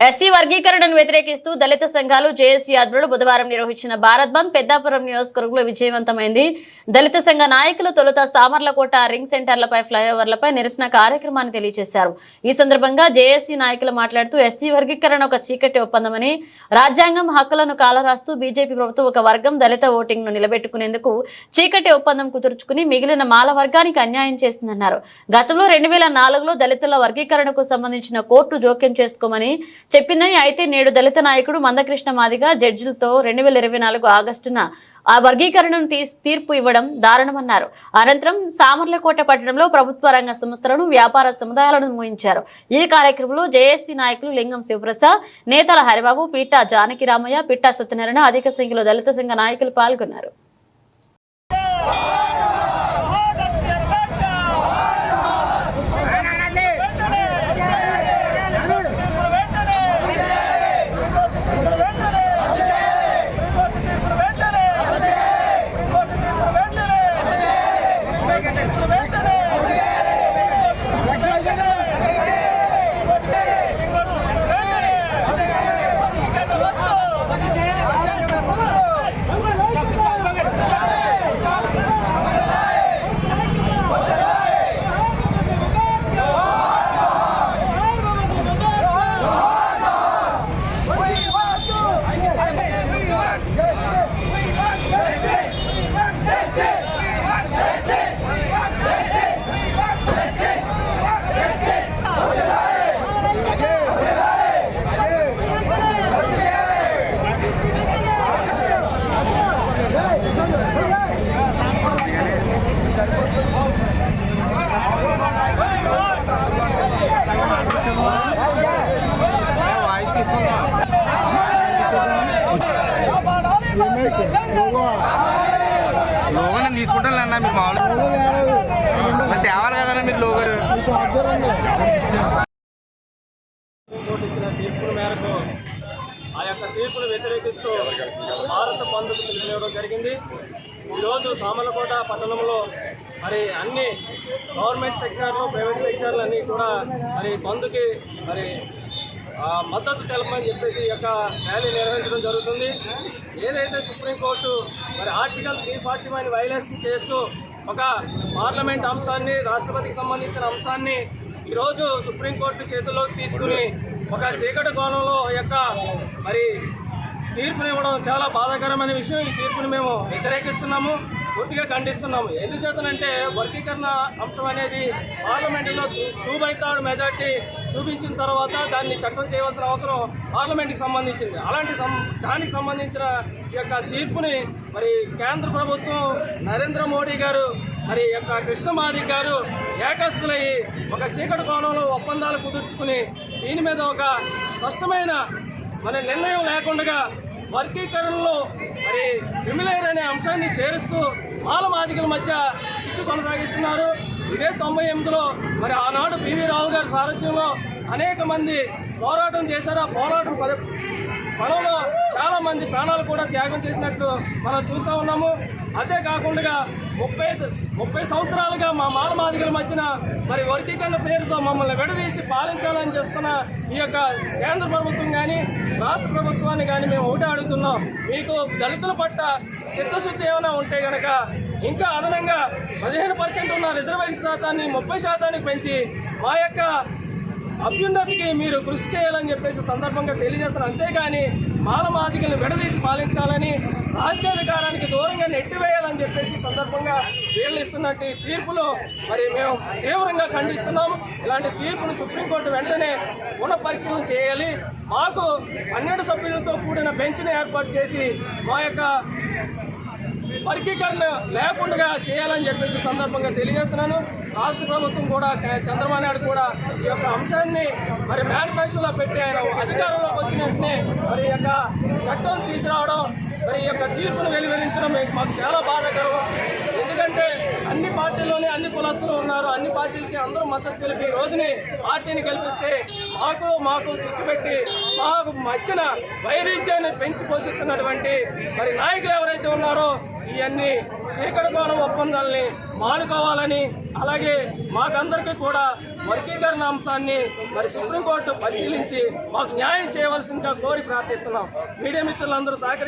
SC వర్గీకరణను వ్యతిరేకిస్తూ దళిత సంఘాలు జేఏసీ ఆధ్వర్యంలో బుధవారం నిర్వహించిన భారత్ బంద్ పెద్దాపురం నియోజకవర్గంలో విజయవంతమైంది. దళిత సంఘ నాయకులు తొలుత సామర్లకోట రింగ్ సెంటర్లపై ఫ్లైఓవర్లపై నిరసన కార్యక్రమాన్ని తెలియజేశారు. ఈ సందర్భంగా జేఏసీ నాయకులు మాట్లాడుతూ ఎస్సీ వర్గీకరణ ఒక చీకటి ఒప్పందమని రాజ్యాంగం హక్కులను కాలరాస్తూ బీజేపీ ప్రభుత్వం ఒక వర్గం దళిత ఓటింగ్ను నిలబెట్టుకునేందుకు చీకటి ఒప్పందం కుదుర్చుకుని మిగిలిన మాల వర్గానికి అన్యాయం చేస్తుందన్నారు గతంలో రెండు వేల నాలుగులో దళితుల వర్గీకరణకు సంబంధించిన కోర్టు జోక్యం చేసుకోమని చెప్పిందని అయితే నేడు దళిత నాయకుడు మందకృష్ణ మాదిగా జడ్జిలతో రెండు వేల ఇరవై నాలుగు ఆగస్టున ఆ వర్గీకరణను తీస్- తీర్పు ఇవ్వడం దారుణమన్నారు. అనంతరం సామర్లకోట పట్టణంలో ప్రభుత్వ రంగ సంస్థలను వ్యాపార సముదాయాలను మూయించారు ఈ కార్యక్రమంలో జేఏసీ నాయకులు లింగం శివప్రసాద్ నేతల హరిబాబు పీటా జానకి రామయ్య పిట్టా సత్యనారాయణ అధిక సంఖ్యలో దళిత సంఘ నాయకులు పాల్గొన్నారు. లోగో నేను తీసుకుంటాను అన్న మీరు మామూలు తేవాలి కదన్నా మీరు లోగో తీర్పుల మేరకు ఆ యొక్క తీర్పును వ్యతిరేకిస్తూ భారత బంధుకు పిలుపునివ్వడం జరిగింది ఈరోజు సామలకోట పట్టణంలో మరి అన్ని గవర్నమెంట్ సెక్టార్లు ప్రైవేట్ సెక్టార్లు అన్నీ కూడా మరి బంధుకి మరి మద్దతు తెలపమని చెప్పేసి ఈ యొక్క ర్యాలీ నిర్వహించడం జరుగుతుంది. ఏదైతే సుప్రీంకోర్టు మరి article three forty one violation చేస్తూ ఒక పార్లమెంట్ అంశాన్ని రాష్ట్రపతికి సంబంధించిన అంశాన్ని ఈరోజు సుప్రీంకోర్టు చేతుల్లోకి తీసుకుని ఒక చీకటి కోణంలో యొక్క మరి తీర్పుని ఇవ్వడం చాలా బాధాకరమైన విషయం. ఈ తీర్పుని మేము వ్యతిరేకిస్తున్నాము పూర్తిగా ఖండిస్తున్నాము. ఎందుచేతనంటే వర్గీకరణ అంశం అనేది పార్లమెంటులో టూ బై థర్డ్ మెజార్టీ చూపించిన తర్వాత దాన్ని చట్టం చేయవలసిన అవసరం పార్లమెంట్కి సంబంధించింది. అలాంటి సం దానికి సంబంధించిన ఈ యొక్క తీర్పుని మరి కేంద్ర ప్రభుత్వం నరేంద్ర మోడీ గారు మరి యొక్క కృష్ణమాది గారు ఏకస్తులయ్యి ఒక చీకటి కోణంలో ఒప్పందాలు కుదుర్చుకుని దీని మీద ఒక స్పష్టమైన మన నిర్ణయం లేకుండా వర్గీకరణలో మరి క్రిమిలేర్ అనే అంశాన్ని చేరుస్తూ మాల మాదికల మధ్య చిచ్చు కొనసాగిస్తున్నారు. ఇదే తొంభై ఎనిమిదిలో మరి ఆనాడు పివి రావు గారి సారథ్యంలో అనేక మంది పోరాటం చేశారు. ఆ పోరాటం పరి మనలో చాలా మంది ప్రాణాలు కూడా త్యాగం చేసినట్టు మనం చూస్తూ ఉన్నాము. అదే కాకుండా ముప్పై ముప్పై సంవత్సరాలుగా మా మానమాదిగల మధ్యన మరి వర్గీకరణ పేరుతో మమ్మల్ని విడదీసి పాలించాలని చేస్తున్న ఈ యొక్క కేంద్ర ప్రభుత్వం కానీ రాష్ట్ర ప్రభుత్వాన్ని కానీ మేము ఒకటే అడుగుతున్నాం. మీకు దళితుల పట్ల చిత్తశుద్ధి ఏమైనా ఉంటే కనుక ఇంకా అదనంగా పదిహేను పర్సెంట్ ఉన్న రిజర్వేషన్ శాతాన్ని ముప్పై శాతానికి పెంచి మా యొక్క అభ్యున్నతికి మీరు కృషి చేయాలని చెప్పేసి సందర్భంగా తెలియజేస్తున్నారు. అంతేగాని మాలమాదికలను విడదీసి పాలించాలని రాజ్యాధికారానికి దూరంగా నెట్టివేయాలని చెప్పేసి సందర్భంగా వీళ్ళు ఇస్తున్నట్టు ఈ తీర్పులో మరి మేము తీవ్రంగా ఖండిస్తున్నాం ఇలాంటి తీర్పును సుప్రీంకోర్టు వెంటనే పునఃపరిశీలన చేయాలి. మాకు పన్నెండు సభ్యులతో కూడిన బెంచ్ను ఏర్పాటు చేసి మా యొక్క వర్గీకరణ లేకుండా చేయాలని చెప్పేసి సందర్భంగా తెలియజేస్తున్నాను. రాష్ట్ర ప్రభుత్వం కూడా చంద్రబాబు నాయుడు కూడా ఈ యొక్క అంశాన్ని మరి మేనిఫెస్టోలో పెట్టి ఆయన అధికారంలోకి వచ్చిన వెంటనే మరి యొక్క చట్టం తీసుకురావడం మరి యొక్క తీర్పును వెలువరించడం మాకు చాలా బాధాకరం. ఎందుకంటే అన్ని పార్టీల్లోనే అన్ని కులస్తులు ఉన్నారు. అన్ని పార్టీలకి అందరూ మద్దతు తెలిపి ఈ రోజుని పార్టీని గెలిపిస్తే మాకు మాకు చిచ్చు పెట్టి మాకు మధ్యన వైరుధ్యాన్ని పెంచి పోషిస్తున్నటువంటి మరి నాయకులు ఎవరైతే ఉన్నారో ఇవన్నీ చీకటి కోణం ఒప్పందాలని మానుకోవాలని అలాగే మాకందరికీ కూడా వర్గీకరణ అంశాన్ని మరి సుప్రీంకోర్టు పరిశీలించి మాకు న్యాయం చేయవలసిందిగా కోరి ప్రార్థిస్తున్నాం. మీడియా మిత్రులందరూ సహకరి